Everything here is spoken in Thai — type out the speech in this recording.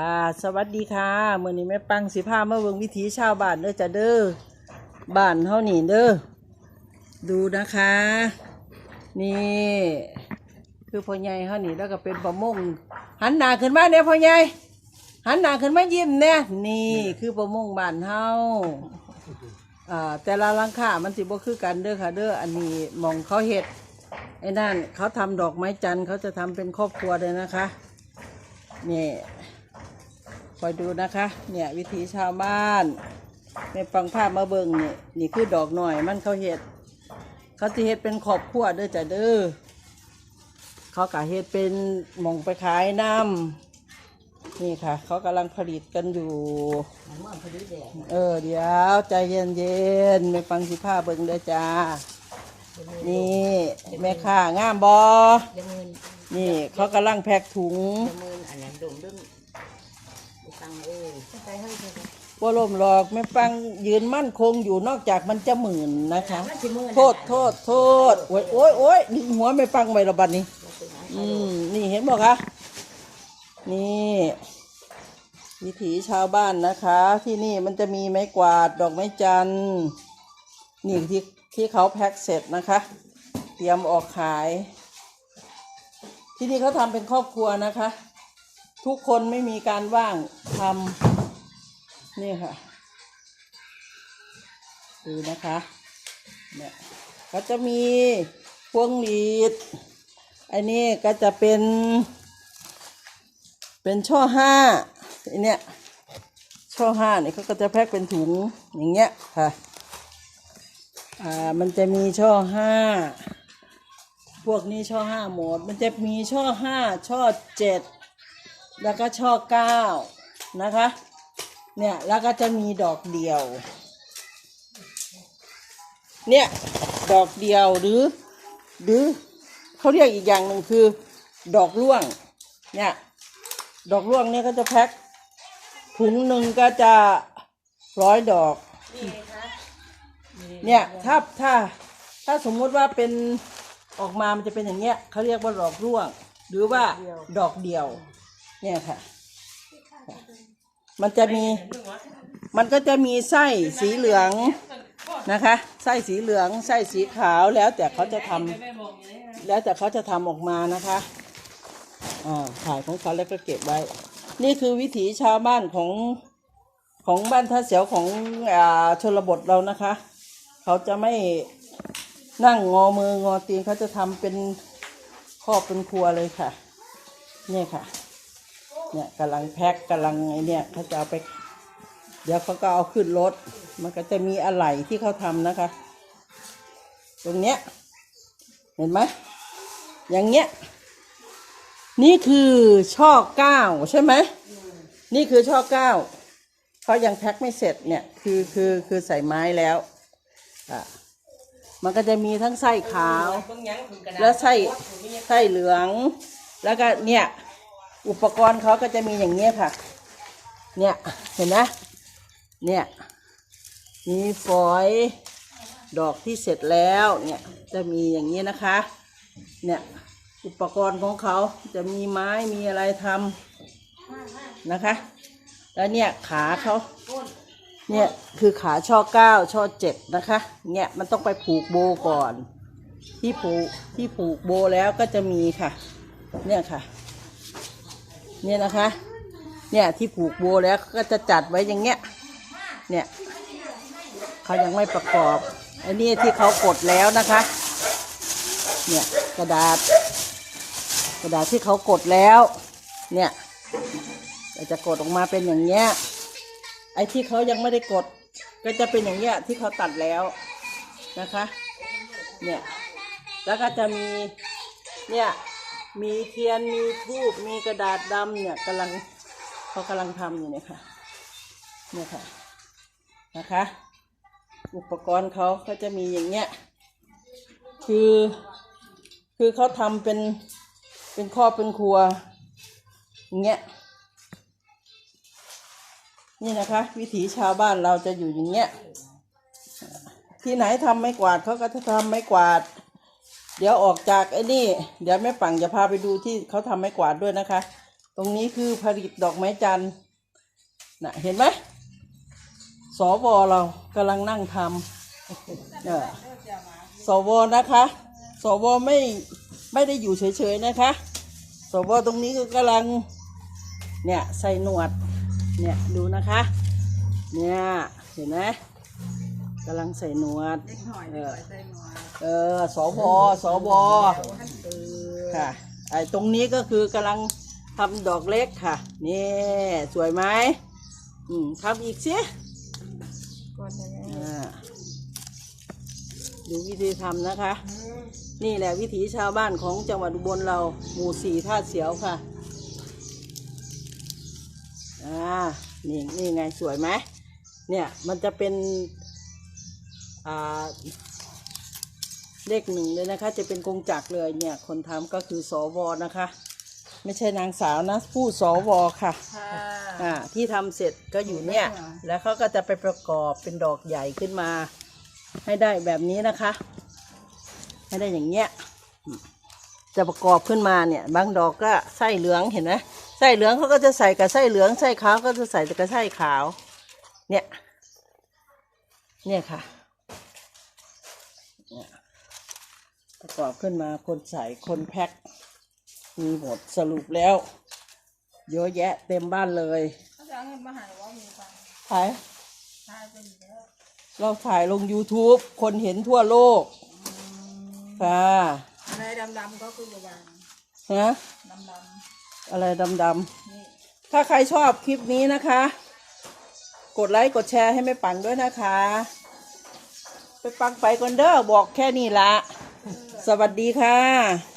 อ่าสวัสดีค่ะมื่อนี้แม่ปังสิพามาเบิ่งวิถีชาวบ้านเด้อจ้ะเด้อบ้านเฮานี่เด้อดูนะคะ นี่คือพ่อใหญ่เฮานี่แล้วก็เป็นประมงหันหน้าขึ้นมาเนี่ยพ่อใหญ่หันหน้าขึ้นมายิ้มเนี่ยนี่คือประมงบ้านเฮาอ่าแต่ละลังค่ามันสิบ่คือกันเด้อค่ะ เด้ออันนี้มองเขาเฮ็ดไอ้นั่นเขาทำดอกไม้จันทร์เขาจะทำเป็นครอบครัวเลยนะคะนี่ คอยดูนะคะ เนี่ยวิถีชาวบ้านแม่ฟังภาพมาเบิงนี่นี่คือดอกหน่อยมันเขาเห็ด เขาจะเห็ดเป็นขอบขั้วเด้อจ้ะเด้อเขากะเห็ดเป็นหมองไปขายน้ำนี่ค่ะ เขากำลังผลิตกันอยู่ เออเดี๋ยวใจเย็นเย็นๆแม่ฟังสิผ้าเบิงเด้อจ้านี่แม่ค้างามบอนนี่เขากำลังแพ็กถุง ตังเอ้ยไปให้เธอว่าลมหลอกไม่ฟังยืนมั่นคงอยู่นอกจากมันจะหมื่นนะคะ มันสิมืนโทษโทษโทษโอ้ยโอ้ยโอ้ยนี่หัวไม่ฟังไประบัดนี้ อืมนี่เห็นบอกคะนี่วิถีชาวบ้านนะคะ ที่นี่มันจะมีไม้กวาดดอกไม้จันทร์นี่ที่ที่เขาแพ็คเสร็จนะคะ เตรียมออกขาย ที่นี่เขาทำเป็นครอบครัวนะคะ ทุกคนไม่มีการว่างทำนี่ค่ะ ดูนะคะเนี่ยก็จะมีพวงหลีด อันนี้ก็จะเป็น เป็นช่อห้าอันเนี้ยช่อห้าเนี่ยเขาก็จะแพ็คเป็นถุงอย่างเงี้ยค่ะอ่ามันจะมีช่อห้าพวกนี้ช่อห้าหมด มันจะมีช่อห้าช่อเจ็ด แล้วก็ช่อเก้านะคะ เนี่ยแล้วก็จะมีดอกเดียว เนี่ยดอกเดียวหรือ หรือเขาเรียกอีกอย่างหนึ่งคือ ดอกร่วง เนี่ย ดอกร่วงเนี่ยก็จะแพ็คถุงหนึ่งก็จะร้อยดอก เนี่ยถ้าถ้าถ้าสมมุติว่าเป็นออกมามันจะเป็นอย่างเงี้ยเขาเรียกว่าดอกร่วง หรือว่าดอกเดียว เนี่ยค่ะ มันจะมี มันก็จะมีไส้สีเหลืองนะคะ ไส้สีเหลือง ไส้สีขาวแล้วแต่เขาจะทำแล้วแต่เขาจะทำออกมานะคะ อ่าถ่ายของเขาแล้วก็เก็บไว้ นี่คือวิถีชาวบ้านของของบ้านท่าเสียวของอ่าชนบทเรานะคะ เขาจะไม่นั่งงอมืองอตีนเขาจะทำเป็นครอบเป็นครัวเลยค่ะ เนี่ยค่ะ เนี่ยกำลังแพ็คกำลังไอเนี่ยเขาจะเอาไป เดี๋ยวเขาก็เอาขึ้นรถ มันก็จะมีอะไหล่ที่เขาทำนะคะ ตรงเนี้ย เห็นไหมอย่างเงี้ย นี่คือช่อเก้าใช่ไหม นี่คือช่อเก้าเขายังแพ็คไม่เสร็จเนี่ย คือคือคือใส่ไม้แล้วอะมันก็จะมีทั้งไส้ขาว แล้วไส้ไส้เหลือง แล้วก็เนี่ย อุปกรณ์เขาก็จะมีอย่างเงี้ยค่ะ เนี่ยเห็นไหมเนี่ยมีฝอยดอกที่เสร็จแล้วเนี่ยจะมีอย่างนี้นะคะ เนี่ยอุปกรณ์ของเขาจะมีไม้มีอะไรทำนะคะ แล้วเนี่ยขาเขาเนี่ยคือขาช่อเก้าช่อเจ็ดนะคะ เนี่ยมันต้องไปผูกโบก่อน ที่ผูกที่ผูกโบแล้วก็จะมีค่ะ เนี่ยค่ะ เนี่ยนะคะ เนี่ยที่ผูกโบแล้วก็จะจัดไว้อย่างเงี้ย เนี่ยเขายังไม่ประกอบ อันนี้ที่เขากดแล้วนะคะ เนี่ยกระดาษ กระดาษที่เขากดแล้ว เนี่ยจะกดออกมาเป็นอย่างเงี้ย ไอ้ที่เขายังไม่ได้กด ก็จะเป็นอย่างเงี้ยที่เขาตัดแล้วนะคะ เนี่ย แล้วก็จะมี เนี่ย มีเทียนมีทูบมีกระดาษดำเนี่ยกำลังเขากำลังทำอยู่เนี่ยค่ะเนี่ยค่ะนะคะ อุปกรณ์เขาก็จะมีอย่างเงี้ยคือคือเขาทำเป็นเป็นครอบเป็นครัวอย่างเงี้ยนี่นะคะ วิถีชาวบ้านเราจะอยู่อย่างเงี้ยที่ไหนทำไม้กวาดเขาก็จะทำไม้กวาด เดี๋ยวออกจากไอ้นี่ เดี๋ยวแม่ปังจะพาไปดูที่เขาทำไม้กวาดด้วยนะคะ ตรงนี้คือผลิตดอกไม้จันทร์น่ะเห็นไหมสวเรากำลังนั่งทำเออสวนะคะ สวไม่ไม่ได้อยู่เฉยๆนะคะ สวตรงนี้ก็กำลังเนี่ยใส่หนวดเนี่ยดูนะคะ เนี่ยเห็นไหมกำลังใส่หนวดเออ เออสวสวค่ะไอ้ตรงนี้ก็คือกำลังทำดอกเล็กค่ะ นี่ สวยไหมอืมทำอีกสิอ่าดูวิธีทำนะคะ นี่แหละวิถีชาวบ้านของจังหวัดอุบลเรา หมู่สี่ท่าเสียวค่ะ อ่า นี่นี่ไงสวยไหม เนี่ยมันจะเป็น อ่า เลขหนึ่งเลยนะคะ จะเป็นกงจักรเลยเนี่ย คนทำก็คือสวนะคะ ไม่ใช่นางสาวนะผู้สวค่ะอ่าที่ทำเสร็จก็อยู่เนี่ย แล้วเขาก็จะไปประกอบเป็นดอกใหญ่ขึ้นมา ให้ได้แบบนี้นะคะ ให้ได้อย่างเงี้ยจะประกอบขึ้นมาเนี่ย บางดอกก็ไส้เหลืองเห็นไหมไส้เหลืองเขาก็จะใส่กับไส้เหลืองไส้ขาวก็จะใส่กับไส้ขาว เนี่ย เนี่ยค่ะ เนี่ย ประกอบขึ้นมาคนใส่คนแพ็ค มีหมดสรุปแล้ว เยอะแยะเต็มบ้านเลยเขาจะเอาเงินมาใหายว่ามีฟังถ่ายทายเป็นอยู่แล้วเราถ่ายลง YouTube คนเห็นทั่วโลก ค่ะ อะไรดำๆก็คือประมาณฮะดำอะไรดำๆนี่ ๆ ถ้าใครชอบคลิปนี้นะคะ กดไลค์กดแชร์ให้แม่ปังด้วยนะคะ ไปปังไปก่อนเด้อบอกแค่นี้ละ สวัสดีค่ะ